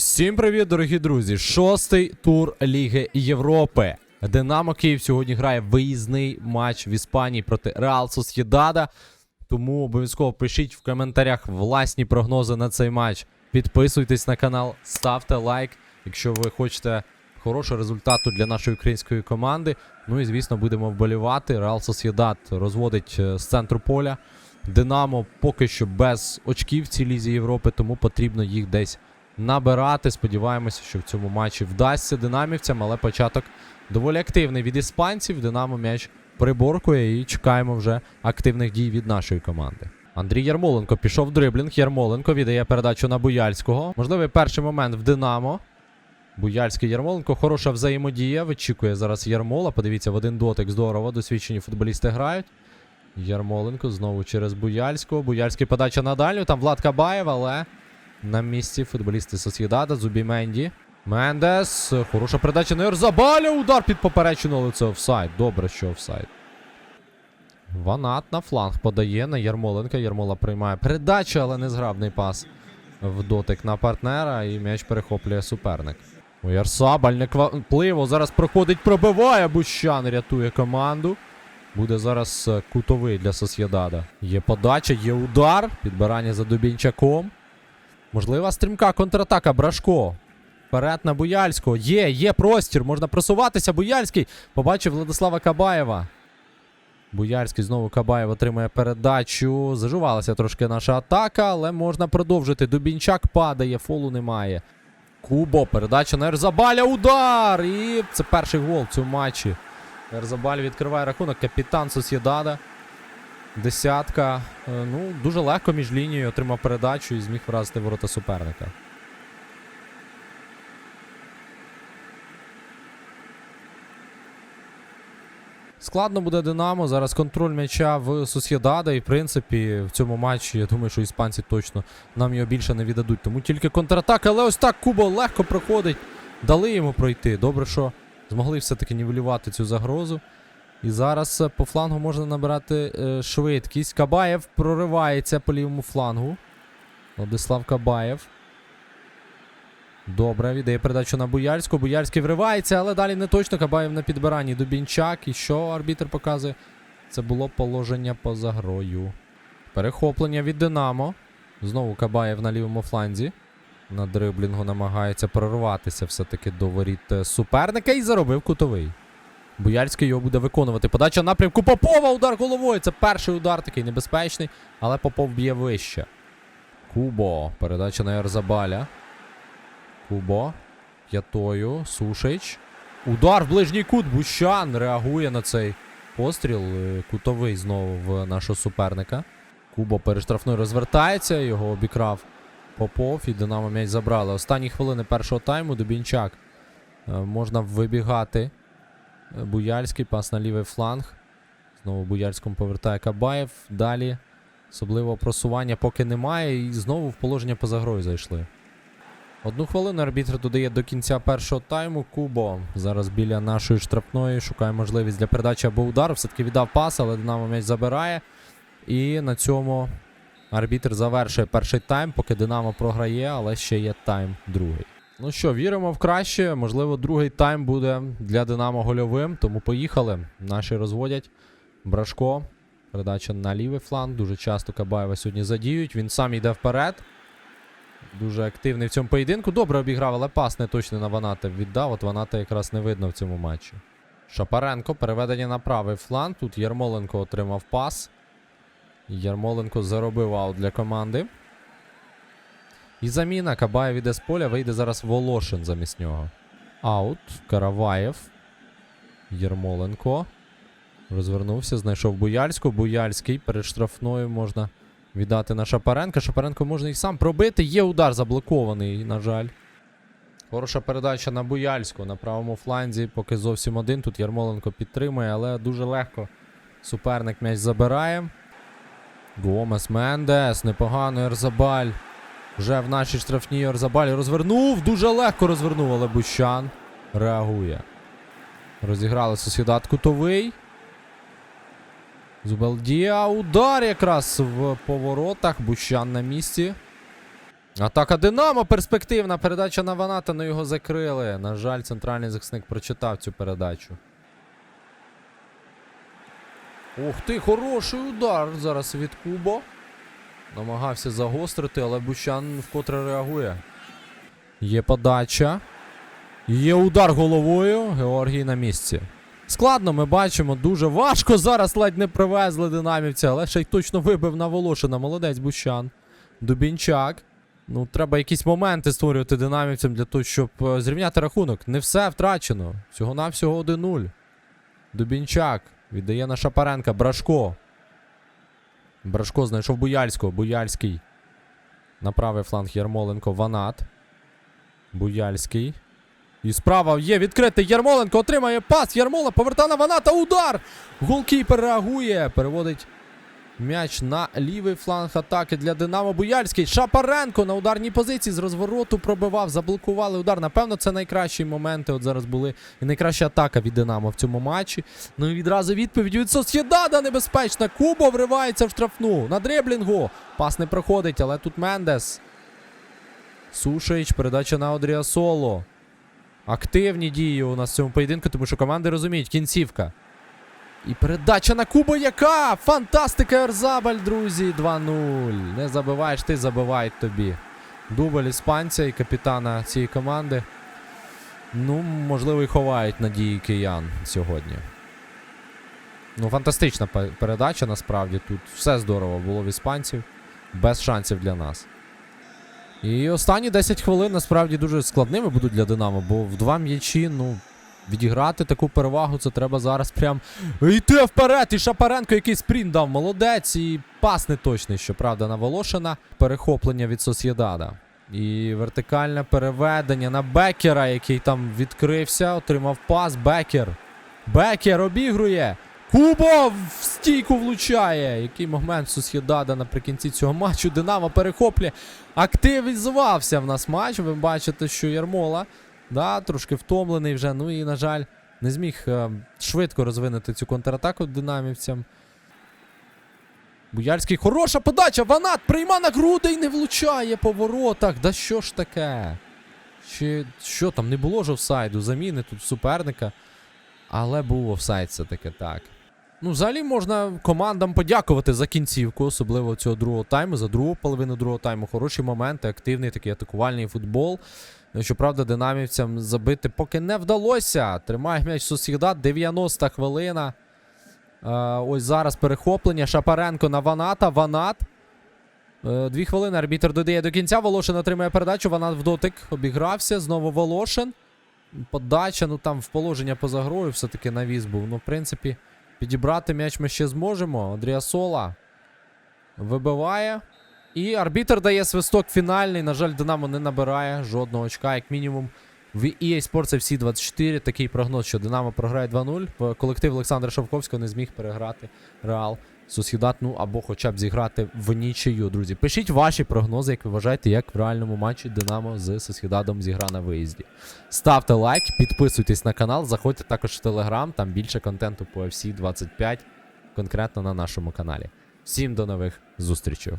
Всім привіт, дорогі друзі! Шостий тур Ліги Європи. Динамо Київ сьогодні грає виїзний матч в Іспанії проти Реал Сосєдада. Тому обов'язково пишіть в коментарях власні прогнози на цей матч. Підписуйтесь на канал, ставте лайк, якщо ви хочете хорошого результату для нашої української команди. Ну і звісно, будемо вболівати. Реал Сосєдад розводить е, з центру поля. Динамо поки що без очків в цій лізі Європи, тому потрібно їх десь набирати. Сподіваємося, що в цьому матчі вдасться динамівцям, але початок доволі активний від іспанців. Динамо м'яч приборкує і чекаємо вже активних дій від нашої команди. Андрій Ярмоленко пішов в дриблінг. Ярмоленко віддає передачу на Буяльського. Можливий перший момент в Динамо. Буяльський Ярмоленко. Хороша взаємодія. Вичікує зараз Ярмола. Подивіться, в один дотик здорово. Досвідчені футболісти грають. Ярмоленко знову через Буяльського. Буяльський подача на дальню. Там Влад Кабаєв, але на місці футболісти Сосєдада. Зубі Менді. Мендес. Хороша передача на Ерзабаля. Удар під поперечину, але це офсайд. Добре, що офсайд. Ванат на фланг подає на Ярмоленка. Ярмола приймає передачу, але незграбний пас в дотик на партнера. І м'яч перехоплює суперник. У Ярсабаль неквапливо. Зараз проходить, пробиває. Бущан рятує команду. Буде зараз кутовий для Сосєдада. Є подача, є удар. Підбирання за Дубінчаком. Можлива стрімка контратака. Брашко. Вперед на Буяльського. Є, є простір. Можна просуватися. Буяльський. Побачив Владислава Кабаєва. Буяльський знову Кабаєв отримує передачу. Зажувалася трошки наша атака, але можна продовжити. Дубінчак падає, фолу немає. Кубо, передача на Ерзабаля. Удар! І це перший гол в цьому матчі. Ерзабаль відкриває рахунок. Капітан Сосєдада. Десятка. Е, Ну, дуже легко між лінією отримав передачу і зміг вразити ворота суперника. Складно буде Динамо. Зараз контроль м'яча в Сосєдада. І в принципі, в цьому матчі я думаю, що іспанці точно нам його більше не віддадуть. Тому тільки контратака. Але ось так Кубо легко проходить. Дали йому пройти. Добре, що змогли все-таки нівелювати цю загрозу. І зараз е, по флангу можна набирати е, швидкість. Кабаєв проривається по лівому флангу. Владислав Кабаєв. Добре, віддає передачу на Буяльську. Буяльський вривається, але далі не точно. Кабаєв на підбиранні. Дубінчак. І що арбітр показує? Це було положення поза грою. Перехоплення від Динамо. Знову Кабаєв на лівому фланзі. На дриблінгу намагається прорватися все-таки до воріт е, суперника і заробив кутовий. Буяльський його буде виконувати. Подача напрямку Попова. Удар головою. Це перший удар такий небезпечний, але Попов б'є вище. Кубо. Передача на Ерзабаля. Кубо. П'ятою. Сушич. Удар в ближній кут. Бущан реагує на цей постріл. Е, Кутовий знову в нашого суперника. Кубо перештрафною розвертається. Його обікрав Попов і Динамо м'яч забрали. Останні хвилини першого тайму. Дубінчак. Е, Можна вибігати. Буяльський, пас на лівий фланг. Знову Буяльському повертає Кабаєв. Далі особливого просування поки немає. І знову в положення поза грою зайшли. Одну хвилину арбітр додає до кінця першого тайму. Кубо зараз біля нашої штрафної шукає можливість для передачі або удару. Все-таки віддав пас, але Динамо м'яч забирає. І на цьому арбітр завершує перший тайм, поки Динамо програє, але ще є тайм другий. Ну що, віримо в краще. Можливо, другий тайм буде для Динамо гольовим. Тому поїхали. Наші розводять. Брашко. Передача на лівий фланг. Дуже часто Кабаєва сьогодні задіють. Він сам йде вперед. Дуже активний в цьому поєдинку. Добре обіграв, але пас не точно на Ваната віддав. От Ваната якраз не видно в цьому матчі. Шапаренко. Переведення на правий фланг. Тут Ярмоленко отримав пас. Ярмоленко заробив аут для команди. І заміна. Кабаєв іде з поля, вийде зараз Волошин замість нього. Аут. Караваєв. Єрмоленко. Розвернувся, знайшов Буяльську. Буяльський перед штрафною можна віддати на Шапаренка. Шапаренко можна і сам пробити. Є удар заблокований, на жаль. Хороша передача на Буяльську на правому фланзі. Поки зовсім один. Тут Ярмоленко підтримує, але дуже легко суперник м'яч забирає. Гомес Мендес. Непогано Ерзабаль. Вже в нашій штрафній Орзабалі розвернув. Дуже легко розвернув, але Бущан реагує. Розіграли сусідат кутовий. Зубелдія. Удар якраз в поворотах. Бущан на місці. Атака Динамо перспективна. Передача на Ваната, но його закрили. На жаль, центральний захисник прочитав цю передачу. Ух ти, хороший удар зараз від Кубо. Намагався загострити, але Бущан вкотре реагує. Є подача. Є удар головою. Георгій на місці. Складно, ми бачимо, дуже важко. Зараз ледь не привезли динамівця, але ще й точно вибив на Волошина. Молодець Бущан. Дубінчак. Ну, треба якісь моменти створювати динамівцям для того, щоб е, зрівняти рахунок. Не все втрачено. Всього-навсього 1-0. Дубінчак. Віддає на Шапаренка. Брашко. Брашко знайшов Буяльського. Буяльський. На правий фланг Ярмоленко. Ванат. Буяльський. І справа є відкритий. Ярмоленко отримає пас. Ярмола повертає на Ваната. Удар! Голкіпер реагує. Переводить м'яч на лівий фланг атаки для Динамо. Буяльський. Шапаренко на ударній позиції з розвороту пробивав. Заблокували удар. Напевно, це найкращі моменти. От зараз були і найкраща атака від Динамо в цьому матчі. Ну і відразу відповідь від Сосєдада небезпечна. Кубо вривається в штрафну. На дриблінгу. Пас не проходить, але тут Мендес. Сушич. Передача на Одрія Соло. Активні дії у нас в цьому поєдинку, тому що команди розуміють, кінцівка. І передача на Кубо яка? Фантастика Ерзабаль, друзі. 2-0. Не забиваєш, ти забивають тобі. Дубль іспанця і капітана цієї команди. Ну, можливо, і ховають надії киян сьогодні. Ну, фантастична передача, насправді. Тут все здорово було в іспанців. Без шансів для нас. І останні 10 хвилин насправді дуже складними будуть для Динамо, бо в два м'ячі, ну, відіграти таку перевагу, це треба зараз прям йти вперед. І Шапаренко який спринт дав, молодець, і пас не точний, щоправда, на Волошина. Перехоплення від Сосєдада. І вертикальне переведення на Бекера, який там відкрився, отримав пас. Бекер. Бекер обігрує. Кубо в стійку влучає. Який момент Сусєдада наприкінці цього матчу. Динамо перехоплює. Активізувався в нас матч. Ви бачите, що Ярмола да, трошки втомлений вже. Ну і, на жаль, не зміг е, швидко розвинути цю контратаку динамівцям. Буяльський хороша подача. Ванат прийма на груди і не влучає по воротах. Да що ж таке? Чи що там не було ж офсайду? Заміни тут суперника. Але був офсайд все-таки так. Ну, взагалі можна командам подякувати за кінцівку, особливо цього другого тайму, за другу половину другого тайму. Хороші моменти, активний такий атакувальний футбол. Ну, Щоправда, динамівцям забити поки не вдалося. Тримає м'яч Сусідат, 90 хвилина. Е, ось зараз перехоплення. Шапаренко на Ваната. Ванат. Е, дві хвилини. Арбітер додає до кінця. Волошин отримує передачу. Ванат в дотик. Обігрався. Знову Волошин. Подача, ну там в положення поза грою все-таки навіс був. Ну, в принципі, підібрати м'яч ми ще зможемо. Андріасола вибиває. І арбітер дає свисток фінальний. На жаль, Динамо не набирає жодного очка, як мінімум. В EA Sports FC 24 такий прогноз, що Динамо програє 2-0. Колектив Олександра Шовковського не зміг переграти Реал Сусідат, ну або хоча б зіграти в нічию, друзі. Пишіть ваші прогнози, як ви вважаєте, як в реальному матчі Динамо з Сусідадом зігра на виїзді. Ставте лайк, підписуйтесь на канал, заходьте також в Телеграм, там більше контенту по FC 25, конкретно на нашому каналі. Всім до нових зустрічей.